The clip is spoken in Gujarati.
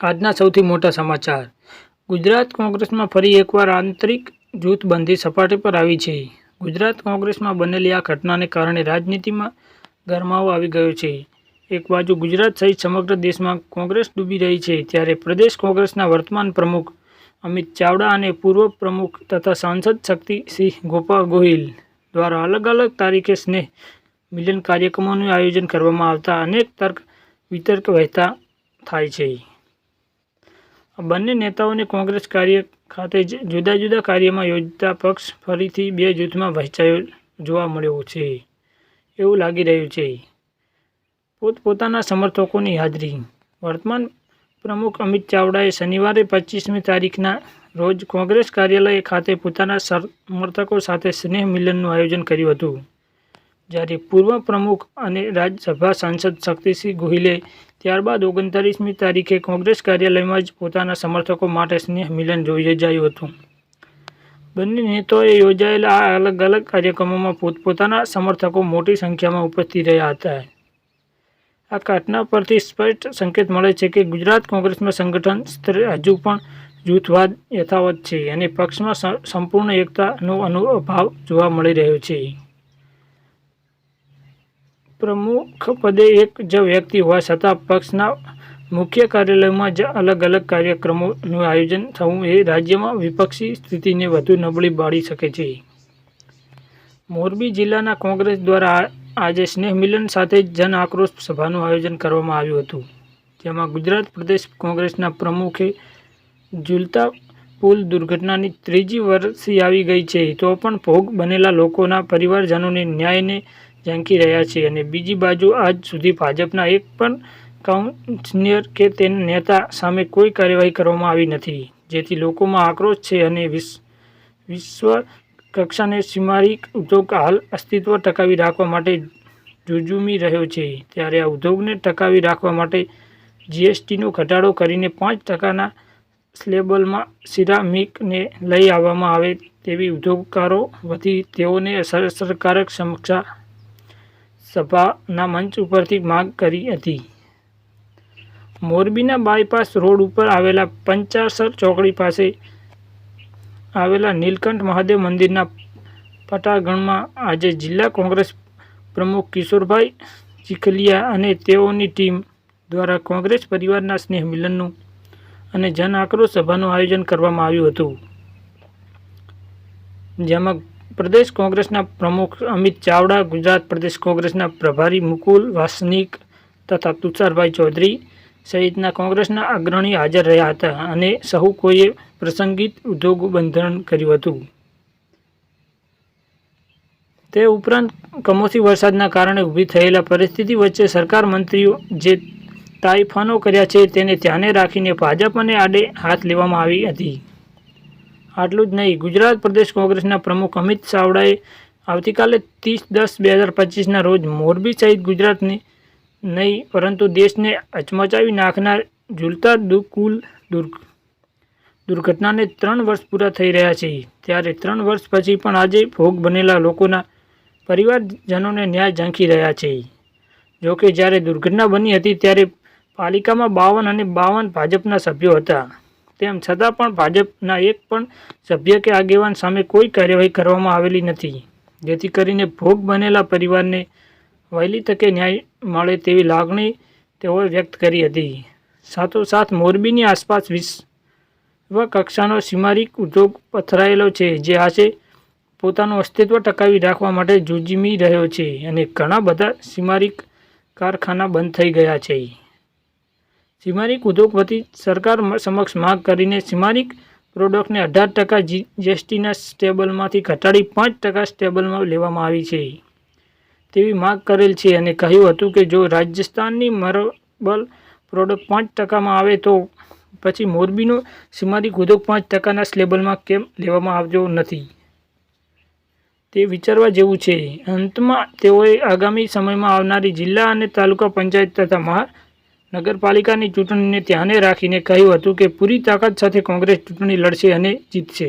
આજના સૌથી મોટા સમાચાર. ગુજરાત કોંગ્રેસમાં ફરી એકવાર આંતરિક જૂથબંધી સપાટી પર આવી છે. ગુજરાત કોંગ્રેસમાં બનેલી આ ઘટનાને કારણે રાજનીતિમાં ગરમાવો આવી ગયો છે. એક બાજુ ગુજરાત સહિત સમગ્ર દેશમાં કોંગ્રેસ ડૂબી રહી છે, ત્યારે પ્રદેશ કોંગ્રેસના વર્તમાન પ્રમુખ અમિત ચાવડા અને પૂર્વ પ્રમુખ તથા સાંસદ શક્તિસિંહ ગોપાલ ગોહિલ દ્વારા અલગ અલગ તારીખે સ્નેહ મિલન કાર્યક્રમોનું આયોજન કરવામાં આવતા અનેક તર્ક વિતર્ક વહેતા થાય છે. બંને નેતાઓને કોંગ્રેસ કાર્ય ખાતે જુદા જુદા કાર્યમાં યોજતા પક્ષ ફરીથી બે જૂથમાં વહેંચાયો જોવા મળ્યો છે. એવું લાગી રહ્યું છે. પોતપોતાના સમર્થકોની હાજરી. વર્તમાન પ્રમુખ અમિત ચાવડાએ શનિવારે પચીસમી તારીખના રોજ કોંગ્રેસ કાર્યાલય ખાતે પોતાના સમર્થકો સાથે સ્નેહ મિલનનું આયોજન કર્યું હતું. જ્યારે પૂર્વ પ્રમુખ અને રાજ્યસભા સાંસદ શક્તિસિંહ ગોહિલે ત્યારબાદ ઓગણત્રીસમી તારીખે કોંગ્રેસ કાર્યાલયમાં જ પોતાના સમર્થકો માટે સ્નેહ મિલન યોજાયું હતું. બંને નેતાઓએ યોજાયેલા આ અલગ અલગ કાર્યક્રમોમાં પોતપોતાના સમર્થકો મોટી સંખ્યામાં ઉપસ્થિત રહ્યા હતા. આ ઘટના પરથી સ્પષ્ટ સંકેત મળે છે કે ગુજરાત કોંગ્રેસમાં સંગઠન સ્તરે હજુ પણ જૂથવાદ યથાવત છે અને પક્ષમાં સંપૂર્ણ એકતાનો અનુભાવ જોવા મળી રહ્યો છે. પ્રમુખ પદે એક જ વ્યક્તિ હોવા છતાં પક્ષના મુખ્ય કાર્યાલયમાં જ અલગ અલગ કાર્યક્રમોનું આયોજન થવું એ રાજ્યમાં વિપક્ષી સ્થિતિને વધુ નબળી પાડી શકે છે. મોરબી જિલ્લાના કોંગ્રેસ દ્વારા આજે સ્નેહ મિલન સાથે જન આક્રોશ સભાનું આયોજન કરવામાં આવ્યું હતું. જેમાં ગુજરાત પ્રદેશ કોંગ્રેસના પ્રમુખે ઝૂલતા પુલ દુર્ઘટનાની ત્રીજી વર્ષી આવી ગઈ છે. તો પણ ભોગ બનેલા લોકોના પરિવારજનોને ન્યાયને ઝાંકી રહ્યા છે અને બીજી બાજુ આજ સુધી ભાજપના એક પણ કાઉન્સિલર કે તેના નેતા સામે કોઈ કાર્યવાહી કરવામાં આવી નથી, જેથી લોકોમાં આક્રોશ છે અને વિશ્વ કક્ષાને સીમારી ઉદ્યોગ હાલ અસ્તિત્વ ટકાવી રાખવા માટે જુજુમી રહ્યો છે. ત્યારે આ ઉદ્યોગને ટકાવી રાખવા માટે જીએસટીનો ઘટાડો કરીને પાંચ ટકાના સ્લેબલમાં સિરામિકને લઈ આવવામાં આવે તેવી ઉદ્યોગકારો વધી તેઓને અસરકારક સમીક્ષા સભાના મંચ ઉપરથી માંગ કરી હતી. મોરબીના બાયપાસ રોડ ઉપર આવેલા પંચાસર ચોકડી પાસે આવેલા નીલકંઠ મહાદેવ મંદિરના પટાગણમાં આજે જિલ્લા કોંગ્રેસ પ્રમુખ કિશોરભાઈ ચીખલિયા અને તેઓની ટીમ દ્વારા કોંગ્રેસ પરિવારના સ્નેહ મિલનનું અને જન આક્રોશ સભાનું આયોજન કરવામાં આવ્યું હતું. જેમાં પ્રદેશ કોંગ્રેસના પ્રમુખ અમિત ચાવડા, ગુજરાત પ્રદેશ કોંગ્રેસના પ્રભારી મુકુલ વાસનિક તથા તુષારભાઈ ચૌધરી સહિતના કોંગ્રેસના અગ્રણી હાજર રહ્યા હતા અને સહુ કોઈએ પ્રસંગિત ઉદ્યોગ બંધન કર્યું હતું. તે ઉપરાંત કમોસમી વરસાદના કારણે ઊભી થયેલા પરિસ્થિતિ વચ્ચે સરકાર મંત્રીઓ જે તાઇફાનો કર્યા છે તેને ધ્યાને રાખીને ભાજપ અને આડે હાથ લેવામાં આવી હતી. આટલું જ નહીં. ગુજરાત પ્રદેશ કોંગ્રેસના પ્રમુખ અમિત ચાવડાએ આવતીકાલે ત્રીસ દસ બે હજાર પચીસના રોજ મોરબી સહિત ગુજરાતની નહીં, પરંતુ દેશને અચમચાવી નાખનાર ઝૂલતા કુલ દુર્ગ દુર્ઘટનાને ત્રણ વર્ષ પૂરા થઈ રહ્યા છે. ત્યારે ત્રણ વર્ષ પછી પણ આજે ભોગ બનેલા લોકોના પરિવારજનોને ન્યાય ઝાંખી રહ્યા છે. જોકે જ્યારે દુર્ઘટના બની હતી ત્યારે પાલિકામાં બાવન અને બાવન ભાજપના સભ્યો હતા. તેમ છતાં પણ ભાજપના એક પણ સભ્ય કે આગેવાન સામે કોઈ કાર્યવાહી કરવામાં આવેલી નથી. જેથી કરીને ભોગ બનેલા પરિવારને વહેલી તકે ન્યાય મળે તેવી લાગણી તેઓએ વ્યક્ત કરી હતી. સાથોસાથ મોરબીની આસપાસ વિશ્વ કક્ષાનો સીમારિક ઉદ્યોગ પથરાયેલો છે, જે આજે પોતાનું અસ્તિત્વ ટકાવી રાખવા માટે ઝૂઝમી રહ્યો છે અને ઘણા બધા સીમારિક કારખાના બંધ થઈ ગયા છે. સીમારિક ઉદ્યોગપતિ સરકાર સમક્ષ માંગ કરીને સીમારિક પ્રોડક્ટને અઢાર ટકા જીએસટીના સ્ટેબલમાંથી ઘટાડી પાંચ ટકા સ્ટેબલમાં લેવામાં આવી છે. તેવી માંગ કરેલ છે અને કહ્યું હતું કે જો રાજસ્થાનની મરબલ પ્રોડક્ટ પાંચ ટકામાં આવે તો પછી મોરબીનો સીમારિક ઉદ્યોગ પાંચ ટકાના સ્લેબલમાં કેમ લેવામાં આવ્યો નથી? તે વિચારવા જેવું છે. અંતમાં તેઓએ આગામી સમયમાં આવનારી જિલ્લા અને તાલુકા પંચાયત તથા મહાનગરપાલિકાની ચૂંટણીને ધ્યાને રાખીને કહ્યું હતું કે પૂરી તાકાત સાથે કોંગ્રેસ ચૂંટણી લડશે અને જીતશે.